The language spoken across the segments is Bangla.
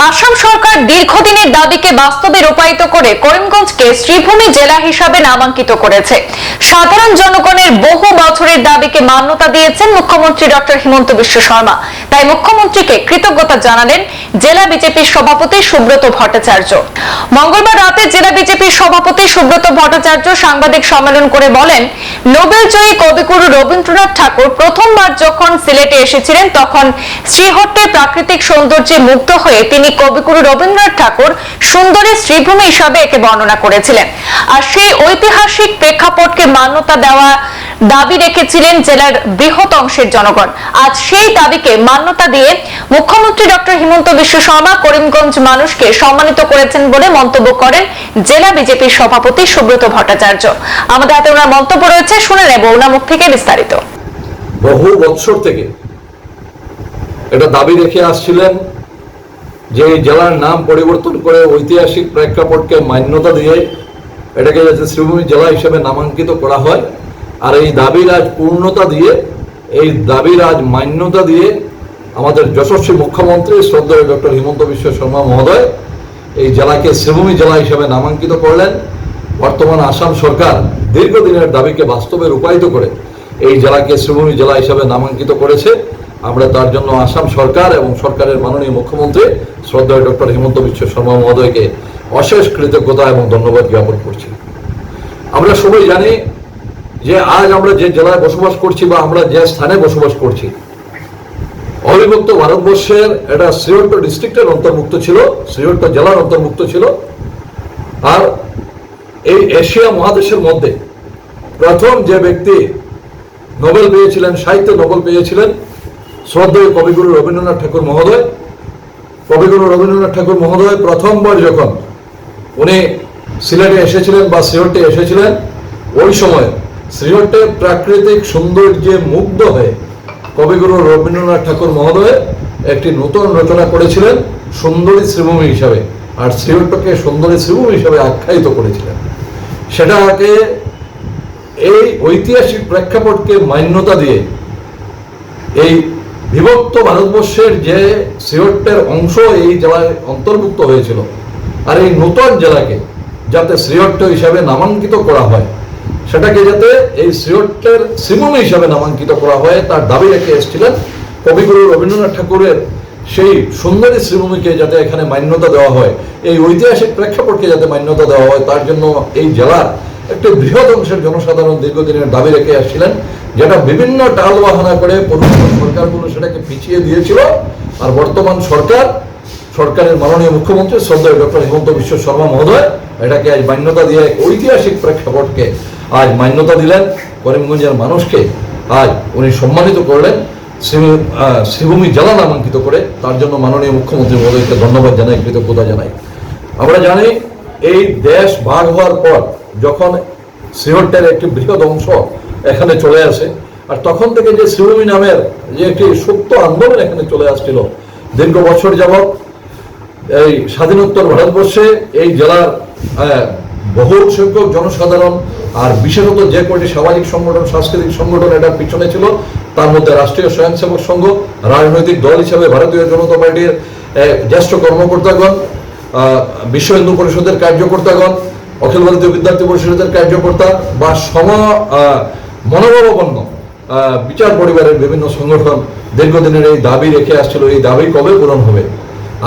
Ah, সরকার দীর্ঘদিনের দাবিকে বাস্তবে রূপায়িত করে করিমগঞ্জকে শ্রীভূমি জেলা হিসাবে নামাঙ্কিত করেছে। সাধারণ জনগণের বহু বছরের দাবিকে মান্যতা দিয়েছেন মুখ্যমন্ত্রী ডক্টর হিমন্ত বিশ্ব শর্মা। তাই মুখ্যমন্ত্রীকে কৃতজ্ঞতা জানালেন জেলা বিজেপির সভাপতি সুব্রত ভট্টাচার্য। মঙ্গলবার রাতে জেলা বিজেপির সভাপতি সুব্রত ভট্টাচার্য সাংবাদিক সম্মেলন করে বলেন নোবেল জয়ী কবিগুরু রবীন্দ্রনাথ ঠাকুর প্রথমবার যখন সিলেটে এসেছিলেন, তখন শ্রীহট্টের প্রাকৃতিক সৌন্দর্যে মুগ্ধ হয়ে তিনি কবিগুরু রবীন্দ্রনাথ ঠাকুর সুন্দরী শ্রীভূমি হিসাবে একে বর্ণনা করেছিলেন। আর সেই ঐতিহাসিক প্রেক্ষাপটকে মান্যতা দেওয়া দাবি রেখেছিলেন জেলার বৃহৎ অংশের জনগণ। আজ সেই দাবিকে মান্যতা দিয়ে মুখ্যমন্ত্রী ডক্টর হিমন্ত বিশ্ব শর্মা করিমগঞ্জ মানুষকে সম্মানিত করেছেন বলে মন্তব্য করেন জেলা বিজেপির সভাপতি সুব্রত ভট্টাচার্য। আমাদের হাতে ওনার মন্তব্য রয়েছে, শুনে নেব ওনার মুখ থেকে বিস্তারিত। বহু বৎসর থেকে এটা দাবি রেখে আসছিলেন যে জেলার নাম পরিবর্তন করে ঐতিহাসিক প্রেক্ষাপটকে মান্যতা দিয়ে এটাকে যাতে শ্রীভূমি জেলা হিসেবে নামাঙ্কিত করা হয়, আর এই দাবির আজ পূর্ণতা দিয়ে, এই দাবির আজ মান্যতা দিয়ে আমাদের যশস্বী মুখ্যমন্ত্রী শ্রদ্ধেয় ডক্টর হিমন্ত বিশ্ব শর্মা মহোদয় এই জেলাকে শ্রীভূমি জেলা হিসেবে নামাঙ্কিত করলেন। বর্তমান আসাম সরকার দীর্ঘদিনের দাবিকে বাস্তবে রূপায়িত করে এই জেলাকে শ্রীভূমি জেলা হিসাবে নামাঙ্কিত করেছে। আমরা তার জন্য আসাম সরকার এবং সরকারের মাননীয় মুখ্যমন্ত্রী শ্রদ্ধেয় ডক্টর হিমন্ত বিশ্ব শর্মা মহোদয়কে অশেষ কৃতজ্ঞতা এবং ধন্যবাদ জ্ঞাপন করছি। আমরা সবাই জানি যে আজ আমরা যে জেলায় বসবাস করছি বা আমরা যে স্থানে বসবাস করছি, অবিভক্ত ভারতবর্ষের এটা শ্রীহট্ট ডিস্ট্রিক্টের অন্তর্ভুক্ত ছিল শ্রীহট্ট জেলার অন্তর্ভুক্ত ছিল। আর এই এশিয়া মহাদেশের মধ্যে প্রথম যে ব্যক্তি নোবেল পেয়েছিলেন, সাহিত্য নোবেল পেয়েছিলেন শ্রদ্ধেয় কবিগুরু রবীন্দ্রনাথ ঠাকুর মহোদয়। কবিগুরু রবীন্দ্রনাথ ঠাকুর মহোদয় প্রথমবার যখন উনি সিলেটে এসেছিলেন বা শ্রীহট্টে এসেছিলেন, ওই সময় শ্রীহট্টের প্রাকৃতিক সৌন্দর্যে মুগ্ধ হয়ে কবিগুরু রবীন্দ্রনাথ ঠাকুর মহোদয় একটি নতুন রচনা করেছিলেন, সুন্দরী শ্রীভূমি হিসাবে, আর শ্রীহট্টকে সুন্দরী শ্রীভূমি হিসাবে আখ্যায়িত করেছিলেন। সেটাকে এই ঐতিহাসিক প্রেক্ষাপটকে মান্যতা দিয়ে এই বিভক্ত ভারতবর্ষের যে শ্রীহট্টের অংশ এই জেলায় অন্তর্ভুক্ত হয়েছিল আর এই নূতন জেলাকে যাতে শ্রীহট্ট হিসাবে নামাঙ্কিত করা হয়, সেটাকে যাতে এই শ্রীহট্টের শ্রীভূমি হিসাবে নামাঙ্কিত করা হয়, তার দাবি রেখে এসেছিলেন কবিগুরু রবীন্দ্রনাথ ঠাকুরের সেই সুন্দরী শ্রীভূমিকে যাতে এখানে মান্যতা দেওয়া হয়, এই ঐতিহাসিক প্রেক্ষাপটকে যাতে মান্যতা দেওয়া হয়, তার জন্য এই জেলার একটি বৃহৎ অংশের জনসাধারণ দীর্ঘদিনের দাবি রেখে আসছিলেন। যেটা বিভিন্ন টাল বাহানা করে পূর্ববর্তী সরকারগুলো সেটাকে পিছিয়ে দিয়েছিল, আর বর্তমান সরকার, সরকারের মাননীয় মুখ্যমন্ত্রী শ্রদ্ধেয় ডক্টর হিমন্ত বিশ্ব শর্মা মহোদয় এটাকে আজ মান্যতা দিয়ে এক ঐতিহাসিক প্রেক্ষাপটকে আজ মান্যতা দিলেন। করিমগঞ্জের মানুষকে আজ উনি সম্মানিত করলেন। শ্রীভূমি জেলা নামাঙ্কিত করে তার জন্য মাননীয় মুখ্যমন্ত্রী মহোদয়কে ধন্যবাদ জানাই, কৃতজ্ঞতা জানাই। আমরা জানি এই দেশ ভাগ হওয়ার পর যখন শ্রীহট্টের একটি বৃহৎ অংশ এখানে চলে আসে। আর তখন থেকে যে শ্রীভূমি নামের যে একটি সুপ্ত আন্দোলন এখানে চলে আসছিল দীর্ঘ বছর যাবৎ এই স্বাধীনোত্তর ভারতবর্ষে এই জেলার আহ, বহু সংখ্যক জনসাধারণ আর বিশেষত যে কয়টি সামাজিক সংগঠন সাংস্কৃতিক সংগঠন এটার পিছনে ছিল তার মধ্যে রাষ্ট্রীয় স্বয়ংসেবক সংঘ রাজনৈতিক দল হিসেবে ভারতীয় জনতা পার্টির জ্যেষ্ঠ কর্মকর্তাগণ বিশ্ব হিন্দু পরিষদের কার্যকর্তাগণ অখিল ভারতীয় বিদ্যার্থী পরিষদের কার্যকর্তা বা সম মনোভাবাপন্ন বিচার পরিবারের বিভিন্ন সংগঠন দীর্ঘদিনের এই দাবি রেখে আসছিল, এই দাবি কবে পূরণ হবে?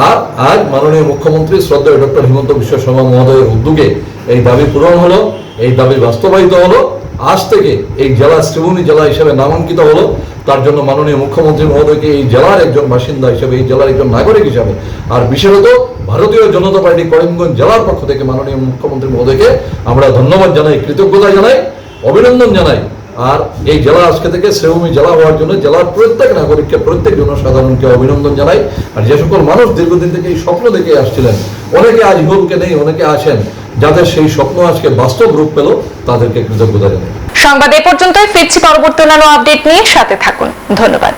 আর আজ মাননীয় মুখ্যমন্ত্রী শ্রদ্ধেয় ডক্টর হিমন্ত বিশ্ব শর্মা মহোদয়ের উদ্যোগে এই দাবি পূরণ হলো, এই দাবি বাস্তবায়িত হলো, আজ থেকে এই জেলা, শ্রীভূমি জেলা হিসেবে নামাঙ্কিত হলো। তার জন্য মাননীয় মুখ্যমন্ত্রী মহোদয়কে এই জেলার একজন বাসিন্দা হিসেবে, এই জেলার একজন নাগরিক হিসাবে, আর বিশেষত ভারতীয় জনতা পার্টি করিমগঞ্জ জেলার পক্ষ থেকে মাননীয় মুখ্যমন্ত্রী মহোদয়কে আমরা ধন্যবাদ জানাই, কৃতজ্ঞতা জানাই, অভিনন্দন জানাই। আর এই জেলা আজকে থেকে সেভূমি জেলা হওয়ার জন্য জেলার প্রত্যেক নাগরিককে, প্রত্যেক জনসাধারণকে অভিনন্দন জানাই। আর যে সকল মানুষ দীর্ঘদিন থেকে এই স্বপ্ন দেখে আসছিলেন, অনেকে আজ হোমকে নেই, অনেকে আছেন, যাদের সেই স্বপ্ন আজকে বাস্তব রূপ পেল, তাদেরকে কৃতজ্ঞতা জানাই। সংবাদ এ পর্যন্তই, ফিরছি পরবর্তী অন্যান্য আপডেট নিয়ে, সাথে থাকুন। ধন্যবাদ।